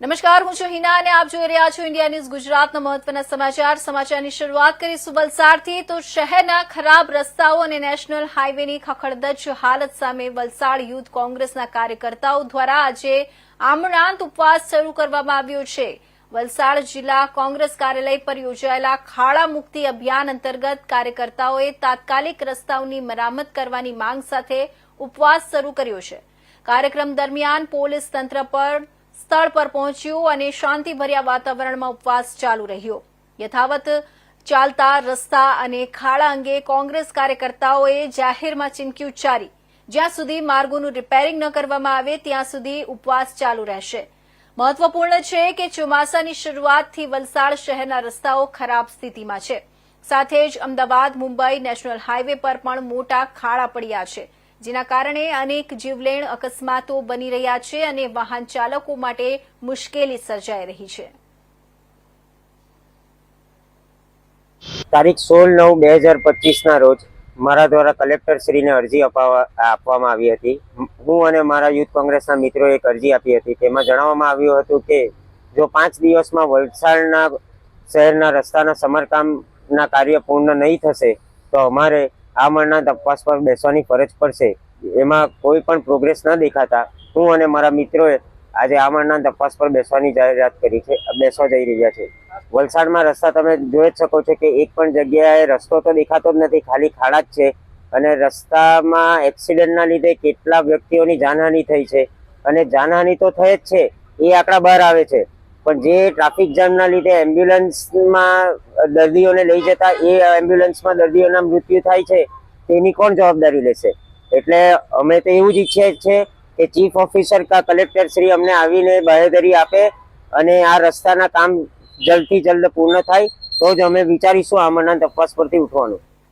નમસ્કાર, હું છું હિના અને આપ જોઈ રહ્યા છો ઇન્ડિયા ન્યૂઝ ગુજરાતના મહત્વના સમાચાર. સમાચારની શરૂઆત કરીશું વલસાડથી. તો શહેરના ખરાબ રસ્તાઓ અને નેશનલ હાઇવેની ખખડધજ હાલત સામે વલસાડ યુથ કોંગ્રેસના કાર્યકર્તાઓ દ્વારા આજે આમણાંત ઉપવાસ શરૂ કરવામાં આવ્યો છે. વલસાડ જિલ્લા કોંગ્રેસ કાર્યાલય પર યોજાયેલા ખાડા મુક્તિ અભિયાન અંતર્ગત કાર્યકર્તાઓએ તાત્કાલિક રસ્તાઓની મરામત કરવાની માંગ સાથે ઉપવાસ શરૂ કર્યો છે. કાર્યક્રમ દરમિયાન પોલીસ તંત્ર પર સ્થળ પર પહોંચ્યું અને શાંતિભર્યા વાતાવરણમાં ઉપવાસ ચાલુ રહ્યો. યથાવત ચાલતા રસ્તા અને ખાડા અંગે કોંગ્રેસ કાર્યકર્તાઓએ જાહેરમાં ચીમકી ઉચ્ચારી. જ્યાં સુધી માર્ગોનું રિપેરિંગ ન કરવામાં આવે, ત્યાં સુધી ઉપવાસ ચાલુ રહેશે. મહત્વપૂર્ણ છે કે ચોમાસાની શરૂઆતથી વલસાડ શહેરના રસ્તાઓ ખરાબ સ્થિતિમાં છે. સાથે જ અમદાવાદ, મુંબઈ નેશનલ હાઈવે પર પણ મોટા ખાડા પડ્યા છે. જેના કારણે અનેક જીવલેણ અકસ્માતો બની રહ્યા છે અને વાહન ચાલકો માટે મુશ્કેલી સર્જાઈ રહી છે. તારીખ સોળ નવ બે હજાર પચીસના રોજ મારા દ્વારા કલેક્ટર શ્રીને અરજી અપાવવા આપવામાં આવી હતી. હું અને મારા યુથ કોંગ્રેસના મિત્રોએ એક અરજી આપી હતી. તેમાં જણાવવામાં આવ્યું હતું કે, જો પાંચ દિવસમાં વલસાડના શહેરના રસ્તાના સમારકામના કાર્ય પૂર્ણ નહીં થશે, તો અમારે આ મળના તપાસ પર બેસવાની ફરજ પડશે. એમાં કોઈ પણ પ્રોગ્રેસ ન દેખાતા. હું અને મારા મિત્રોએ આજે આ આમરણના તપાસ પર બેસવાની જાહેરાત કરી છે. બેસવા જઈ રહ્યા છે. વલસાડમાં રસ્તા તમે જોઈ જ શકો છો કે એક પણ જગ્યાએ રસ્તો તો દેખાતો જ નથી. ખાલી ખાડા જ છે. અને રસ્તામાં એક્સિડન્ટના લીધે કેટલા વ્યક્તિઓની જાનહાનિ થઈ છે. અને જાનહાનિ તો થઈ જ છે. એ આંકડા બહાર આવે છે. પણ જે ટ્રાફિક જામના લીધે એમ્બ્યુલન્સમાં દર્દીઓને લઈ જતા એ એમ્બ્યુલન્સમાં દર્દીઓના મૃત્યુ થાય છે, તેની કોણ જવાબદારી લેશે? એટલે અમે તો એવું જ ઈચ્છીએ છીએ કે ચીફ ઓફિસર કા કલેક્ટર શ્રી અમને આવીને બાહેધરી આપે અને આ રસ્તાના કામ જલ્દથી જલ્દ પૂર્ણ થાય, તો જ અમે વિચારીશું આમના તપાસ પરથી ઉઠવાનું.